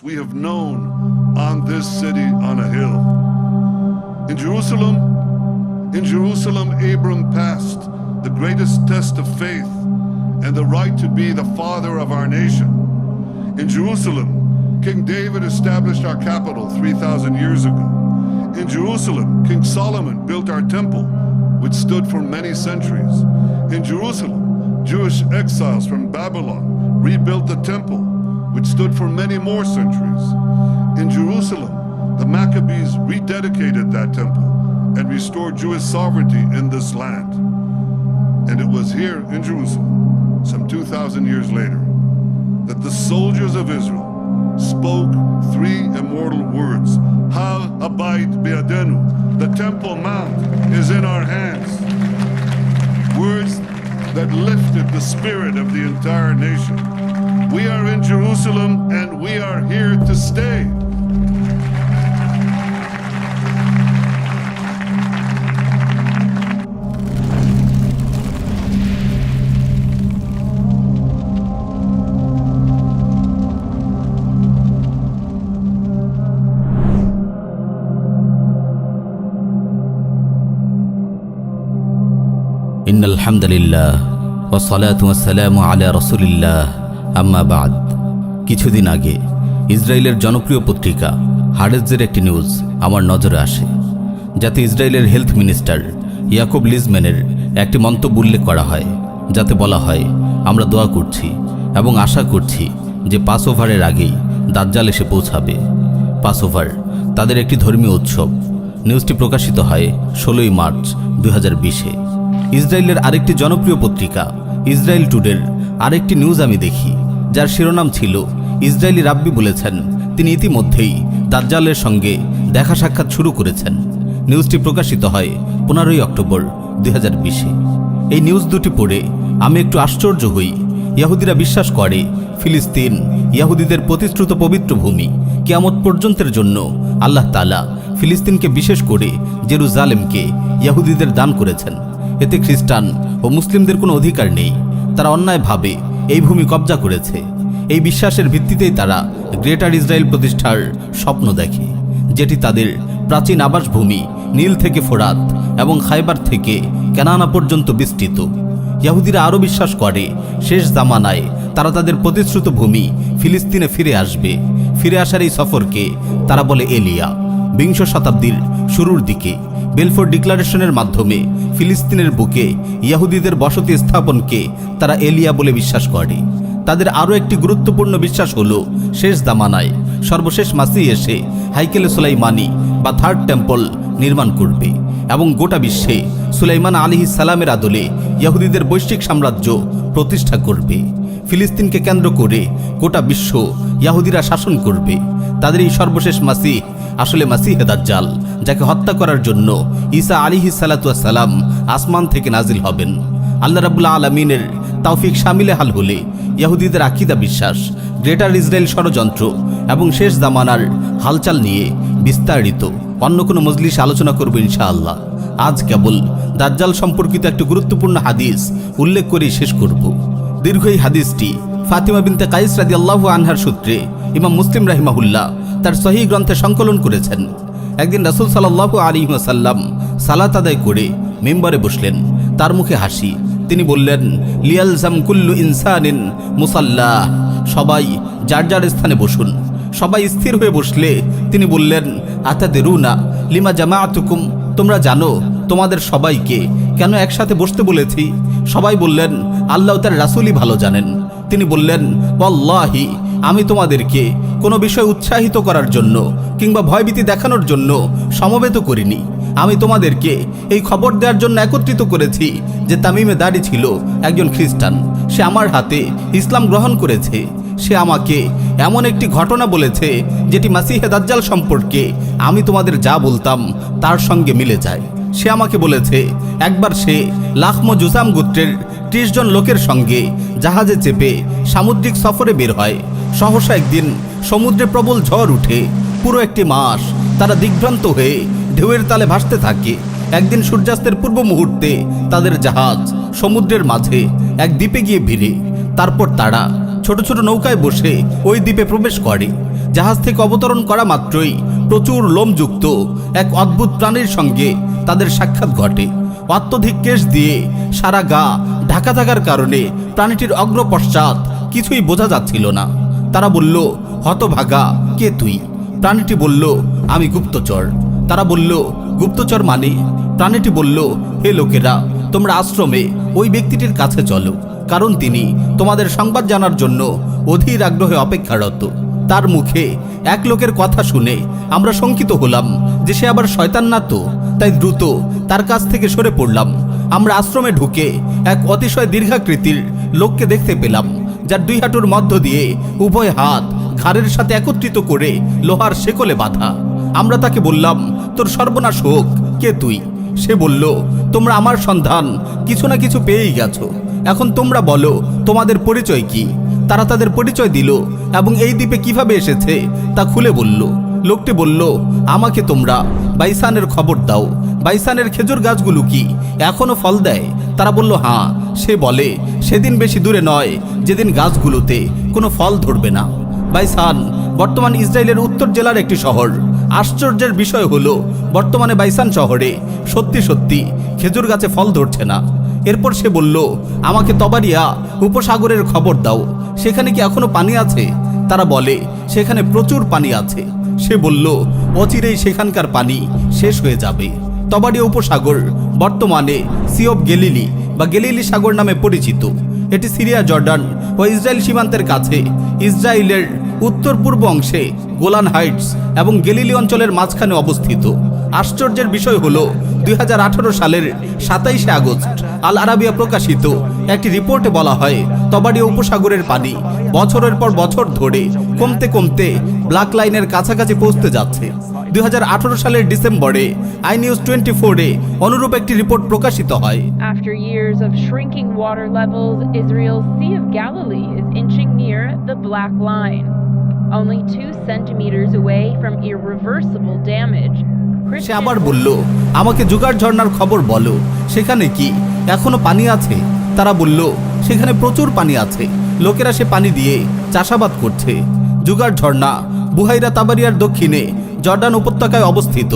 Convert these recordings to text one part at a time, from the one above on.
we have known on this city on a hill. In Jerusalem, in Jerusalem, Abram passed the greatest test of faith and the right to be the father of our nation. In Jerusalem, King David established our capital 3,000 years ago. In Jerusalem, King Solomon built our temple, which stood for many centuries. In Jerusalem, Jewish exiles from Babylon rebuilt the temple, which stood for many more centuries. In Jerusalem, the Maccabees rededicated that temple and restored Jewish sovereignty in this land. And it was here in Jerusalem, some 2,000 years later, that the soldiers of Israel spoke three immortal words Hal Abayit Be'adenu. The Temple Mount is in our hands. Words that lifted the spirit of the entire nation. We are in Jerusalem and we are here to stay. ان الحمد لله والصلاه والسلام على رسول الله আম্মা বাদ। কিছুদিন আগে ইসরায়েলের জনপ্রিয় পত্রিকা হারেজের একটি news আমার নজরে আসে, যাতে ইসরায়েলের হেলথ মিনিস্টার ইয়াকুব লিজম্যানের একটি মন্তব্য উল্লেখ করা হয়, যাতে বলা হয়, আমরা দোয়া করছি এবং আশা করছি যে পাস ওভারের আগেই দাজ্জাল এসে পৌঁছাবে। পাস ওভার তাদের একটি ধর্মীয় উৎসব। নিউজটি প্রকাশিত হয় ষোলোই মার্চ দু হাজার বিশে। ইসরায়েলের আরেকটি জনপ্রিয় পত্রিকা ইসরায়েল টুডের আরেকটি নিউজ আমি দেখি, যার শিরোনাম ছিল, ইসরায়েলি রাব্বি বলেছেন, তিনি ইতিমধ্যেই দাজ্জালের সঙ্গে দেখা সাক্ষাৎ শুরু করেছেন। নিউজটি প্রকাশিত হয় পনেরোই অক্টোবর দুই এই নিউজ দুটি পড়ে আমি একটু আশ্চর্য হই। ইয়াহুদিরা বিশ্বাস করে, ফিলিস্তিন ইয়াহুদিদের প্রতিশ্রুত পবিত্র ভূমি কেয়ামত পর্যন্তের জন্য আল্লাহ তালা ফিলিস্তিনকে বিশেষ করে জেরুজালেমকে ইয়াহুদিদের দান করেছেন। এতে খ্রিস্টান ও মুসলিমদের কোনো অধিকার নেই। তারা অন্যায়ভাবে এই ভূমি কবজা করেছে। এই বিশ্বাসের ভিত্তিতেই তারা গ্রেটার ইসরায়েল প্রতিষ্ঠার স্বপ্ন দেখে, যেটি তাদের প্রাচীন আবাসভূমি নীল থেকে ফোরাত এবং খাইবার থেকে কেনানা পর্যন্ত বিস্তৃত। ইয়াহুদিরা আরও বিশ্বাস করে, শেষ জামানায় তারা তাদের প্রতিশ্রুত ভূমি ফিলিস্তিনে ফিরে আসবে। ফিরে আসার এই সফরকে তারা বলে এলিয়া, বিংশ শতাব্দীর শুরুর দিকে। বেলফোর ডিক্লারেশনের মাধ্যমে ফিলিস্তিনের বুকে ইয়াহুদিদের বসতি স্থাপনকে তারা এলিয়া বলে বিশ্বাস করে। তাদের আরও একটি গুরুত্বপূর্ণ বিশ্বাস হল শেষ দামানায় সর্বশেষ মাসি এসে হাইকেলে সুলাইমানি বা থার্ড টেম্পল নির্মাণ করবে এবং গোটা বিশ্বে সুলাইমান আলিহি সালামের আদলে ইয়াহুদিদের বৈশ্বিক সাম্রাজ্য প্রতিষ্ঠা করবে। ফিলিস্তিনকে কেন্দ্র করে গোটা বিশ্ব ইয়াহুদিরা শাসন করবে। তাদের এই সর্বশেষ মাসি, আসলে মাসিহ দাজ্জাল, যাকে হত্যা করার জন্য ঈসা আলিহি সালাম আসমান থেকে নাজিল হবেন। আল্লাহ রাবুল্লাহ আলমিনের তৌফিক সামিলে হাল হলে ইয়াহুদিদের আকিদা বিশ্বাস, গ্রেটার ইসরায়েল ষড়যন্ত্র এবং শেষ জামানার হালচাল নিয়ে বিস্তারিত। অন্য কোনো মজলিস আলোচনা করব ইনশাআল্লাহ। আজ কেবল দাজ্জাল সম্পর্কিত একটি গুরুত্বপূর্ণ হাদিস উল্লেখ করে শেষ করব। দীর্ঘ এই হাদিসটি ফাতিমা বিনতে কাইস রাদি আল্লাহ আনহার সূত্রে ইমাম মুসলিম রাহিমাহুল্লাহ তার সহি গ্রন্থে সংকলন করেছেন। একদিন রাসুল সাল্লাহ আলী সাল্লাম সালাত আদায় করে মেম্বারে বসলেন। তার মুখে হাসি। তিনি বললেন, লিয়ালজাম কুল্লু ইনসানিন মুসাল্লাহ। সবাই যার যার স্থানে বসুন। সবাই স্থির হয়ে বসলে তিনি বললেন আতাদে রুনা লিমা জামাআতুকুম? তোমরা জানো, তোমাদের সবাইকে কেন একসাথে বসতে বলেছি? সবাই বললেন, আল্লাহ তার রাসুলই ভালো জানেন। তিনি বললেন, ওয়াল্লাহি আমি তোমাদেরকে কোনো বিষয় উৎসাহিত করার জন্য কিংবা ভয়ভীতি দেখানোর জন্য সমবেত করিনি। আমি তোমাদেরকে এই খবর দেওয়ার জন্য একত্রিত করেছি যে তামিমে দাড়ি ছিল একজন খ্রিস্টান। সে আমার হাতে ইসলাম গ্রহণ করেছে। সে আমাকে এমন একটি ঘটনা বলেছে যেটি মাসিহে দাজ্জাল সম্পর্কে আমি তোমাদের যা বলতাম তার সঙ্গে মিলে যায়। সে আমাকে বলেছে, একবার সে লাখম জুসাম গোত্রের ত্রিশ জন লোকের সঙ্গে জাহাজে চেপে সামুদ্রিক সফরে বের হয়। সহসা একদিন সমুদ্রে প্রবল ঝড় উঠে, পুরো একটি মাস তারা দিগ্ভ্রান্ত হয়ে ঢেউয়ের তালে ভাসতে থাকে। একদিন সূর্যাস্তের পূর্ব মুহূর্তে তাদের জাহাজ সমুদ্রের মাঝে এক দ্বীপে গিয়ে ভিড়ে। তারপর তারা ছোট ছোট নৌকায় বসে ওই দ্বীপে প্রবেশ করে। জাহাজ থেকে অবতরণ করা মাত্রই প্রচুর লোমযুক্ত এক অদ্ভুত প্রাণীর সঙ্গে তাদের সাক্ষাৎ ঘটে। অত্যধিক কেশ দিয়ে সারা গা ঢাকা থাকার কারণে প্রাণীটির অগ্র পশ্চাৎ কিছুই বোঝা যাচ্ছিল না। তারা বলল, হতভাগা, কে তুই? প্রাণীটি বলল, আমি গুপ্তচর। তারা বলল, গুপ্তচর মানে? প্রাণীটি বলল, হে লোকেরা, তোমরা আশ্রমে ওই ব্যক্তিটির কাছে চলো, কারণ তিনি তোমাদের সংবাদ জানার জন্য অধীর আগ্রহে অপেক্ষারত। তার মুখে এক লোকের কথা শুনে আমরা শঙ্কিত হলাম যে সে আবার শয়তান না তো? তাই দ্রুত তার কাছ থেকে সরে পড়লাম। আমরা আশ্রমে ঢুকে এক অতিশয় দীর্ঘাকৃতির লোককে দেখতে পেলাম। যার দুই হাঁটুর মধ্য দিয়ে উভয় হাত ঘাড়ের সাথে একত্রিত করে লোহার শেকলে বাঁধা। আমরা তাকে বললাম, তোর সর্বনাশ হোক, কে তুই? সে বলল, তোমরা আমার সন্ধান কিছু না কিছু পেয়েই গেছো। এখন তোমরা বলো, তোমাদের পরিচয় কি? তারা তাদের পরিচয় দিল এবং এই দ্বীপে কীভাবে এসেছে তা খুলে বলল। লোকটি বলল, আমাকে তোমরা বাইসানের খবর দাও। বাইসানের খেজুর গাছগুলো কি এখনও ফল দেয়? তারা বলল হ্যাঁ সে বলে, সেদিন বেশি দূরে নয়, যেদিন গাছগুলোতে কোনো ফল ধরবে না। বাইসান, বর্তমান ইসরায়েলের উত্তর জেলার একটি শহর। আশ্চর্যের বিষয় হলো, বর্তমানে বাইসান শহরে সত্যি সত্যি খেজুর গাছে ফল ধরছে না। এরপর সে বলল, আমাকে তবারিয়া উপসাগরের খবর দাও, সেখানে কি এখনও পানি আছে? তারা বলে, সেখানে প্রচুর পানি আছে। সে বলল, অচিরেই সেখানকার পানি শেষ হয়ে যাবে। তবারিয়া উপসাগর, বর্তমানে সি অফ গেলিলি বা গেলিলি সাগর নামে পরিচিত। এটি সিরিয়া, জর্ডান ও ইসরায়েল সীমান্তের কাছে ইসরায়েলের উত্তর পূর্ব অংশে গোলান হাইটস এবং গেলিলি অঞ্চলের মাঝখানে অবস্থিত। আশ্চর্যের বিষয় হল, দুই হাজার আঠারো সালের সাতাইশে আগস্ট আল আরাবিয়া প্রকাশিত একটি রিপোর্টে বলা হয় তবাড়িয়া উপসাগরের পানি বছরের পর বছর ধরে কমতে কমতে ব্ল্যাক লাইনের কাছাকাছি পৌঁছতে যাচ্ছে। দুই হাজার আঠারো সালের ডিসেম্বরে আই নিউজ টোয়েন্টি ফোরে অনুরূপ একটি রিপোর্ট প্রকাশিত হয় After years of shrinking water levels, Israel's Sea of Galilee is inching near the black line. Only two centimeters away from irreversible damage. সে আবার বলল আমাকে জুগার ঝর্ণার খবর বলো সেখানে কি এখনও পানি আছে তারা বলল সেখানে প্রচুর পানি আছে লোকেরা সে পানি দিয়ে চাষাবাদ করছে জুগার ঝর্ণা বুহাইরা তাবারিয়ার দক্ষিণে জর্ডান উপত্যকায় অবস্থিত।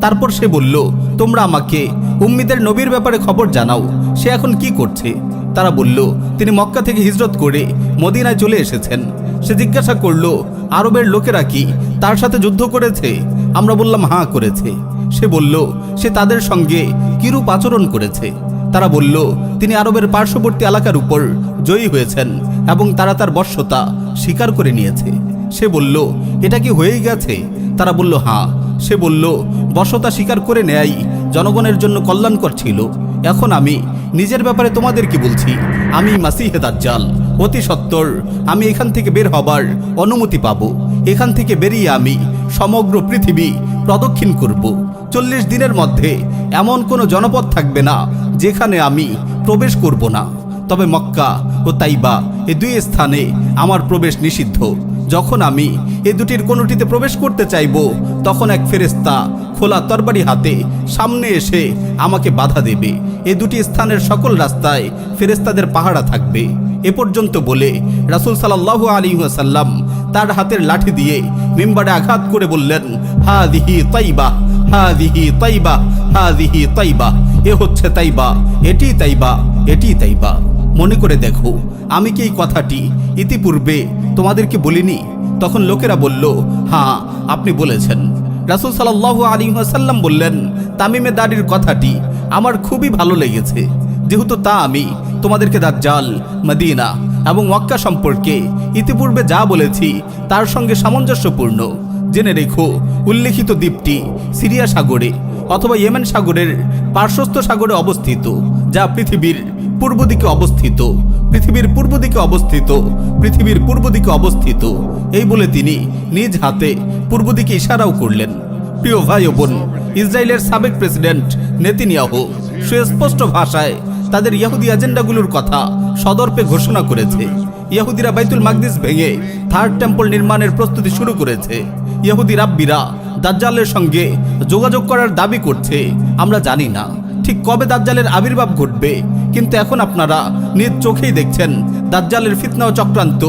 তারপর সে বলল, তোমরা আমাকে উম্মিদের নবীর ব্যাপারে খবর জানাও, সে এখন কি করছে? তারা বলল, তিনি মক্কা থেকে হিজরত করে মদিনায় চলে এসেছেন। সে জিজ্ঞাসা করল, আরবের লোকেরা কি তার সাথে যুদ্ধ করেছে? আমরা বললাম হাঁ করেছে। সে বলল, সে তাদের সঙ্গে কিরূপ আচরণ করেছে? তারা বলল, তিনি আরবের পার্শ্ববর্তী এলাকার উপর জয়ী হয়েছেন এবং তারা তার বর্ষতা স্বীকার করে নিয়েছে। সে বলল, এটা কি হয়েই গেছে? তারা বলল, হাঁ। সে বলল বর্ষতা স্বীকার করে নেয়াই জনগণের জন্য কল্যাণকর ছিল। এখন আমি নিজের ব্যাপারে তোমাদের কি বলছি, আমি মাসিহে দাজ্জাল, অতি সত্বর, আমি এখান থেকে বের হবার অনুমতি পাব। এখান থেকে বেরিয়ে আমি সমগ্র পৃথিবী প্রদক্ষিণ করব। চল্লিশ দিনের মধ্যে এমন কোনো জনপদ থাকবে না, যেখানে আমি প্রবেশ করব না। তবে মক্কা ও তাইবা এ দুই স্থানে আমার প্রবেশ নিষিদ্ধ। যখন আমি এ দুটির কোনোটিতে প্রবেশ করতে চাইব, তখন এক ফেরেস্তা খোলা তরবারি হাতে সামনে এসে আমাকে বাধা দেবে। এ দুটি স্থানের সকল রাস্তায় ফেরেস্তাদের পাহারা থাকবে। এ পর্যন্ত বলে রাসুল সাল্লাহ আলী সাল্লাম তার হাতের লাঠি দিয়ে মেম্বারে আঘাত করে বললেন হা দিহি তাইবা হা দিহি তাইবা হা দিহি তাইবা, এ হচ্ছে তাইবা, এটি তাইবা এটি তাইবা। মনে করে দেখো, আমি কি এই কথাটি ইতিপূর্বে তোমাদেরকে বলিনি? তখন লোকেরা বলল হ্যাঁ আপনি বলেছেন। রাসুল সাল্লাহ আলী সাল্লাম বললেন, তামিমে দাড়ির কথাটি আমার খুবই ভালো লেগেছে। যেহেতু তা আমি তোমাদেরকে দাজ্জাল, মদিনা এবং ওয়াক্কা সম্পর্কে ইতিপূর্বে যা বলেছি, তার সঙ্গে সামঞ্জস্যপূর্ণ। জেনে রেখো, উল্লেখিত দ্বীপটি সিরিয়া সাগরে অথবা ইয়েমেন সাগরের পার্শ্বস্থ সাগরে অবস্থিত, যা পৃথিবীর পূর্ব দিকে অবস্থিত, পৃথিবীর পূর্ব দিকে অবস্থিত, পৃথিবীর পূর্ব দিকে অবস্থিত। এই বলে তিনি নিজ হাতে পূর্ব দিকে ইশারাও করলেন। প্রিয় ভাই ও বোন, ইসরায়েলের সাবেক প্রেসিডেন্ট নেতিনিয়াহু সুস্পষ্ট ভাষায় তাদের ইয়াহুদি এজেন্ডাগুলোর কথা সদর্পে ঘোষণা করেছে। ইহুদিরা বাইতুল মাকদিস ভেঙে থার্ড টেম্পল নির্মাণের প্রস্তুতি শুরু করেছে। ইহুদি রাব্বিরা দাজ্জালের সঙ্গে যোগাযোগ করার দাবি করছে। আমরা জানি না ঠিক কবে দাজ্জালের আবির্ভাব ঘটবে কিন্তু এখন আপনারা নিজ চোখেই দেখছেন, দাজ্জালের ফিতনা ও চক্রান্ত,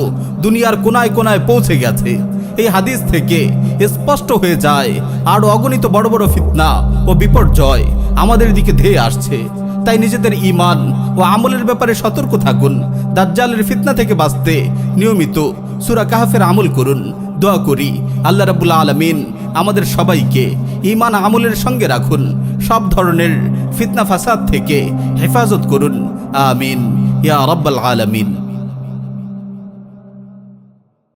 দুনিয়ার কোনায় কোনায় পৌঁছে গেছে। এই হাদিস থেকে স্পষ্ট হয়ে যায়, আর অগণিত বড় বড় ফিতনা ও বিপর্যয় আমাদের দিকে ধেয়ে আসছে। তাই নিজেদের ইমান ও আমলের ব্যাপারে সতর্ক থাকুন, দাজ্জালের ফিতনা থেকে বাঁচতে নিয়মিত সুরা কাহাফের আমল করুন। দোয়া করি, আল্লাহ রাবুল আলমিন আমাদের সবাইকে ইমান আমলের সঙ্গে রাখুন। সব ধরনের ফিতনা ফাসাদ থেকে হেফাজত করুন। আমিন। ইয়া রব্বাল আলমিন।